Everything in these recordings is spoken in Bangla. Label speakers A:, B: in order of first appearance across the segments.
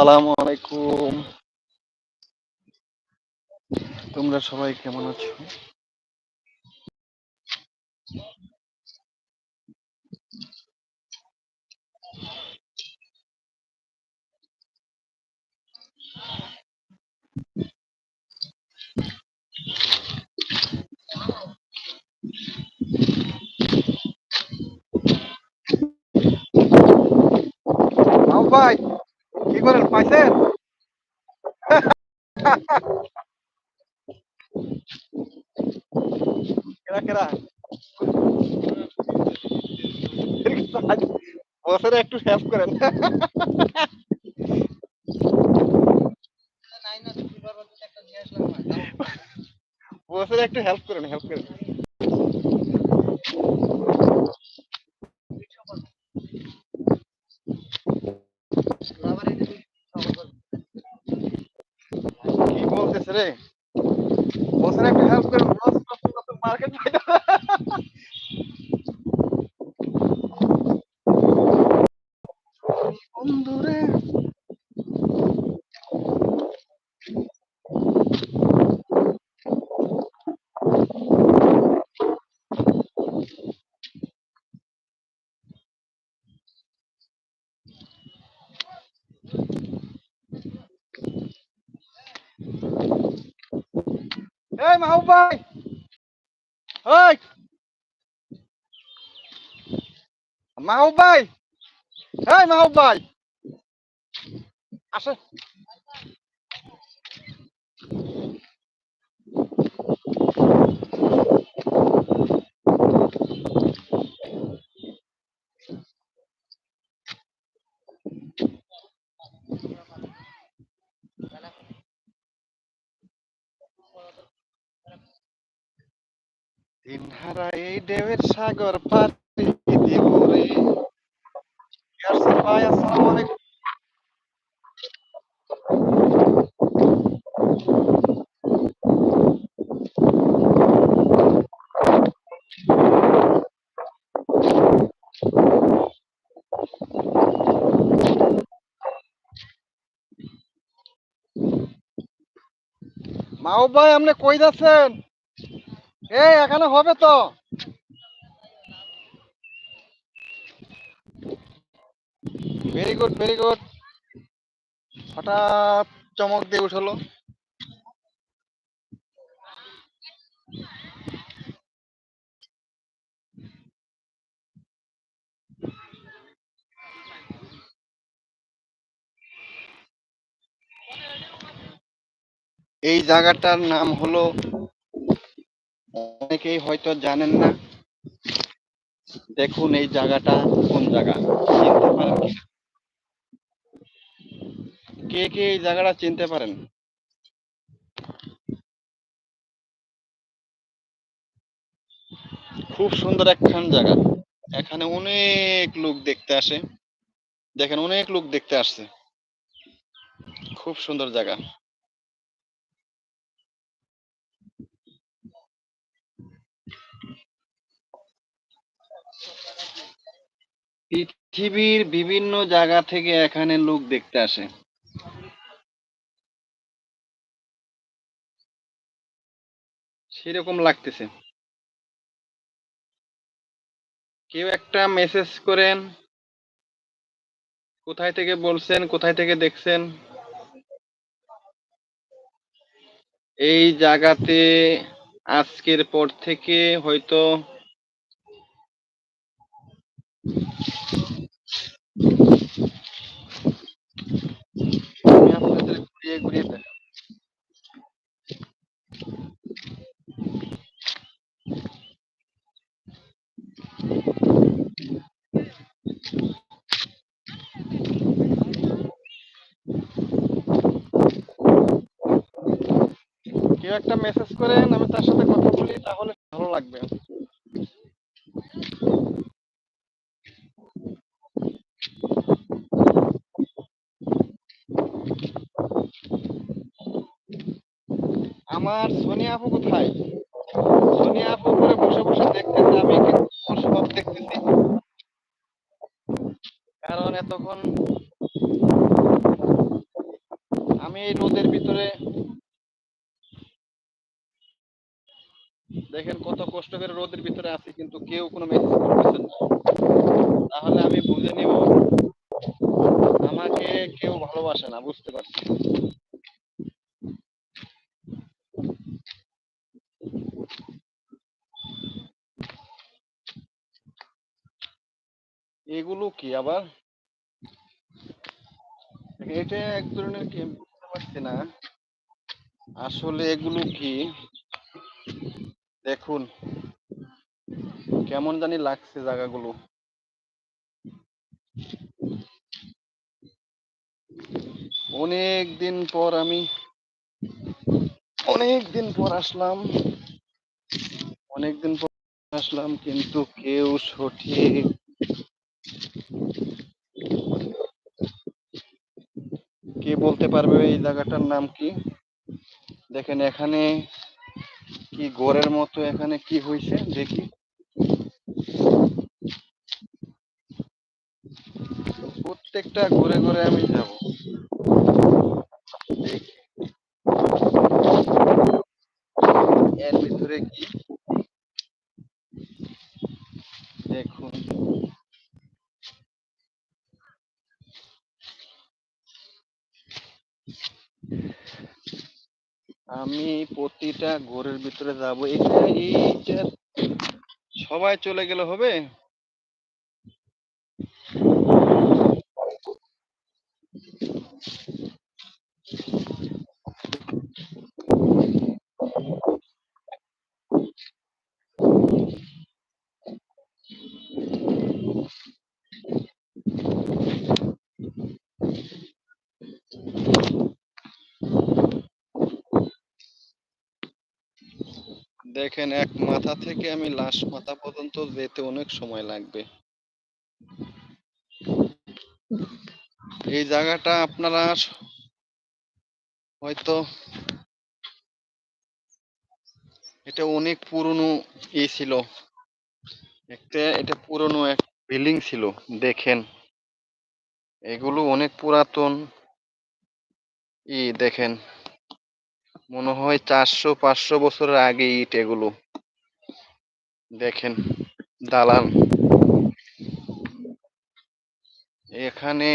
A: আসসালামু আলাইকুম তোমরা সবাই কেমন আছো? মাও ভাই। কি করেন পাইছেন কেরা কেরা বসের একটু হেল্প করেন। বসের একটু হেল্প করেন হেল্প করেন কি বলতেছে রে একটা হেল্প করেন মার্কেট এই মাহবুব ভাই। ওই মাহবুব ভাই। এই মাহবুব ভাই। আসে এই ঢেউয়ের সাগর পাড়ি দিব রে। ভাই আসসালামু আলাইকুম। মাহবুব ভাই আপনি কই যাচ্ছেন? এই, এখানে হবে তো। ভেরি গুড ভেরি গুড হঠাৎ চমক দিয়ে উঠল। এই জায়গাটার নাম হলো অনেকেই হয়তো জানেন না। দেখুন এই জায়গাটা কোন জায়গা, চিনতে পারেন কে কে এই জায়গাটা চিনতে পারেন? খুব সুন্দর একখান জায়গা। এখানে অনেক লোক দেখতে আসে। দেখেন অনেক লোক দেখতে আসছে। খুব সুন্দর জায়গা। পৃথিবীর বিভিন্ন জায়গা থেকে এখানে লোক দেখতে আসে। সেরকম লাগতেছে। কেউ একটা মেসেজ করেন, কোথায় থেকে বলছেন, কোথায় থেকে দেখছেন? এই জায়গাতে আজকের পর থেকে হয়তো আমি আপনাদের ঘুরিয়ে ঘুরিয়ে দেখাবো। কেউ একটা মেসেজ করেন আমি তার সাথে কথা বলি, তাহলে ভালো লাগবে। আমার সোনিয়া আপু কোথায় সোনিয়া আপু করে বসে বসে দেখতেছে আমি কিন্তু সব দেখতেছি কারণ এতক্ষণ এই রোদের ভিতরে দেখেন কত কষ্ট করে রোদের ভিতরে আছি, কিন্তু কেউ কোনো মেসেজ করতেছেন না। তাহলে আমি বুঝে নিব, আমাকে কেউ ভালোবাসে না, বুঝতে পারছি। এগুলো কি আবার? এটা এক ধরনের কি বুঝতে পারছি না। আসলে এগুলো কি? দেখুন, কেমন জানি লাগছে জায়গাগুলো। অনেক দিন পর আমি অনেক দিন পর আসলাম। অনেক দিন পর আসলাম, কিন্তু কেউ সঠিক কে বলতে পারবে এই জায়গাটার নাম কি? দেখেন এখানে কি গোরের মতো এখানে কি হয়েছে দেখি। প্রত্যেকটা ঘুরে ঘুরে আমি যাব। এর ভিতরে কি দেখুন আমি প্রতিটা ঘরের ভিতরে যাব। এটা এইটা সবাই চলে গেলে হবে? দেখেন, এক মাথা থেকে আমি লাশ মাথা পর্যন্ত যেতে অনেক সময় লাগবে। এই জায়গাটা আপনারা হয়তো এটা অনেক পুরনো ই ছিল। একটা, এটা পুরনো এক বিল্ডিং ছিল, দেখেন। এগুলো অনেক পুরাতন। ই দেখেন। মনে হয় চারশো পাঁচশো বছরের আগে ইট এগুলো। দেখেন দালান এখানে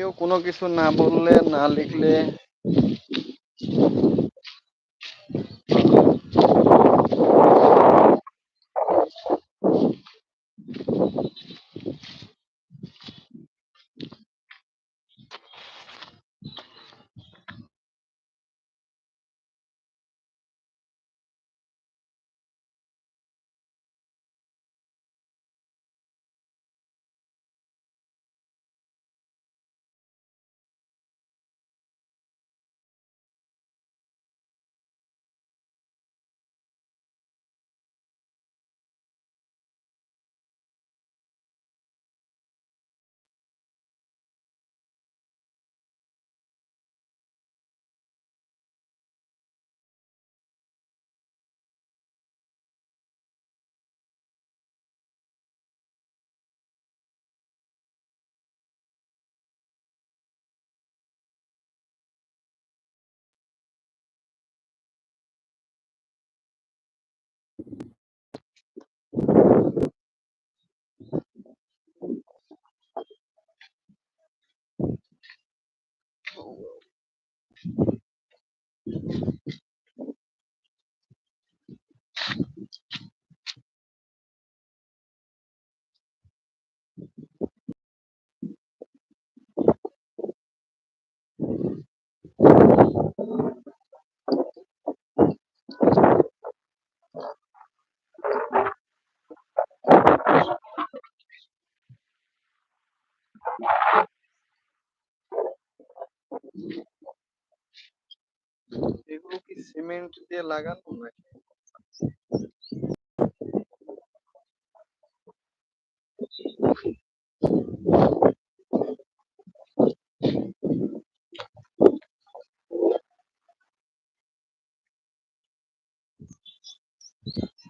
A: কেউ কোনো কিছু না বললে না লিখলে সিমেন্ট দিয়ে লাগানো নাকি Thank you.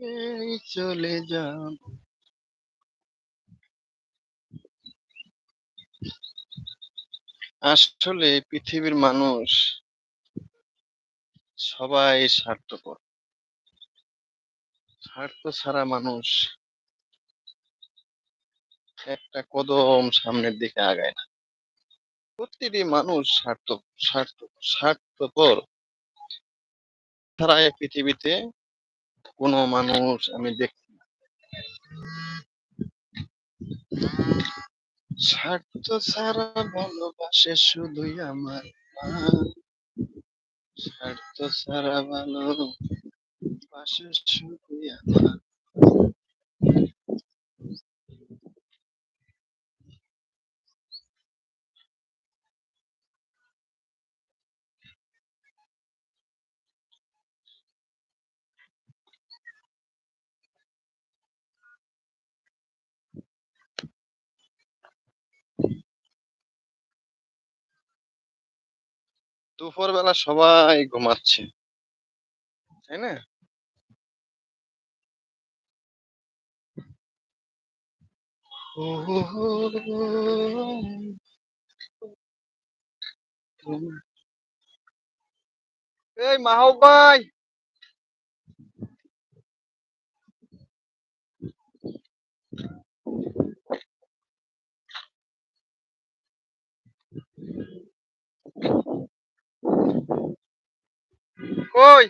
A: এই চলে যাব। আসলে পৃথিবীর মানুষ সবাই স্বার্থপর। স্বার্থ ছাড়া মানুষ একটা কদম সামনের দিকে আগায় না। প্রতিটি মানুষ স্বার্থ স্বার্থ, স্বার্থপর। ছাড়া এই পৃথিবীতে কোন মানুষ আমি দেখি। স্বার্থ ছাড়া ভালোবাসে শুধুই আমার। স্বার্থ ছাড়া ভালোবাসে শুধুই আমার দুপুর বেলা সবাই ঘুমাচ্ছে তাই না ও হো হো হো। এই মাহব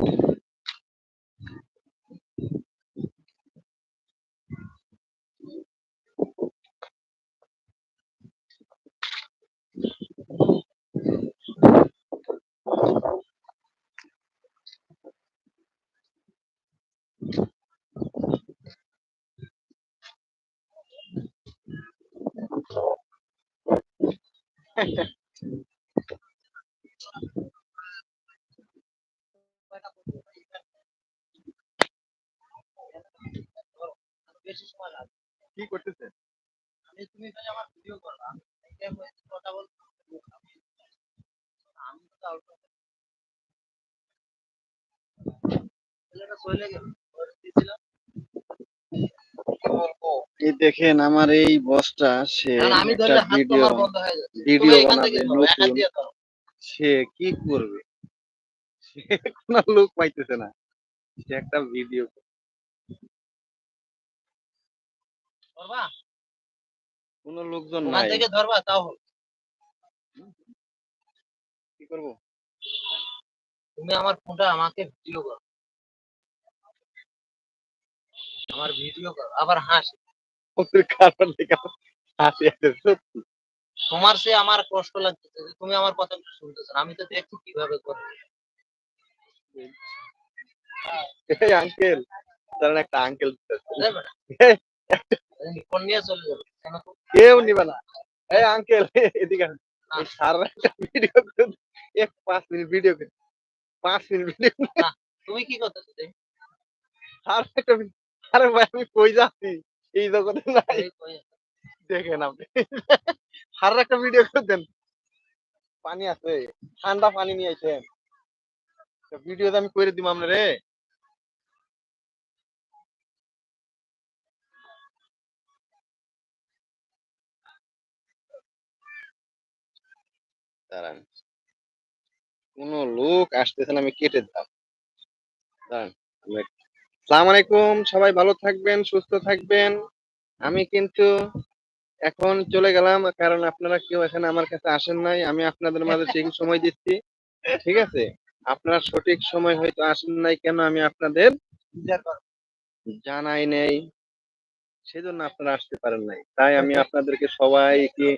A: ভাই কি করতেছে?
B: তুমি খালি আমার ভিডিও করবা এটা বলছি কথা বলতে আমি তো আউট ছেলেটা চলে গেল
A: এই দেখেন আমার এই বসটা সে একটা ভিডিও
B: হয়ে তুমি
A: ভিডিও বানাবে নতুন। সে কি করবে? সে কোনো লোক পাইতেছে না। সে একটা ভিডিও
B: ধরবা
A: কোনো লোকজন নাই।
B: থেকে ধরবা তাও
A: কি করব?
B: তুমি আমার ফোনটা আমাকে ভিডিও করো। আমার ভিডিও করো আবার হাস। তোমার সে আমার কষ্ট লাগতেছে তুমি আমার কথা শুনতেছো। আমি তো দেখছি কীভাবে করে।
A: এই আঙ্কেল তার একটা আঙ্কেল?
B: ফোন নিয়ে চলে যাবে কেন? তো?
A: কেউ নিবে না। এই আঙ্কেল এদিকে আসুন। একটা ভিডিও এক পাঁচ মিনিট ভিডিও পাঁচ মিনিট ভিডিও
B: তুমি কি করতেছো
A: একটা আরে ভাই আমি কই যাচ্ছি? এই জগতে নাই।
B: এই কই-
A: দেখেন আপনি। আর একটা ভিডিও করে দেন। পানি আছে। ঠান্ডা পানি নিয়ে আইছেন। ভিডিওতে আমি করে দিব আপনারে। দাঁড়ান। কোন লোক আসতেছেন আমি কেটে দিলাম। সালাম আলাইকুম, সবাই ভালো থাকবেন, সুস্থ থাকবেন। আমি কিন্তু এখন চলে গেলাম, কারণ আপনারা কেউ এখানে আমার কাছে আসেন নাই। আমি আপনাদের মাঝে ঠিক সময় দিচ্ছি, ঠিক আছে? আপনারা সঠিক সময় হয়তো আসেন নাই কেন আমি আপনাদের জানাই নেই। সেজন্য আপনারা আসতে পারেন নাই। তাই আমি আপনাদেরকে সবাইকে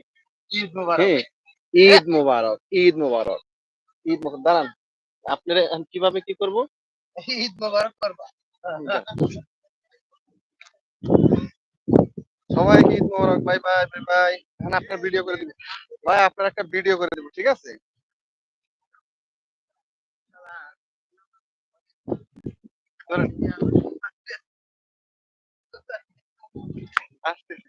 B: ঈদ মোবারক
A: ঈদ মুবারক। ঈদ মোবারক দাঁড়ান আপনারা এখন কীভাবে কি করব?
B: ঈদ মোবারক করবা।
A: সবাইকে Eid Mubarak bye bye bye bye. এখন আপনার ভিডিও করে দিব ভাই আপনার একটা ভিডিও করে দিব ঠিক আছে। আসতেছি।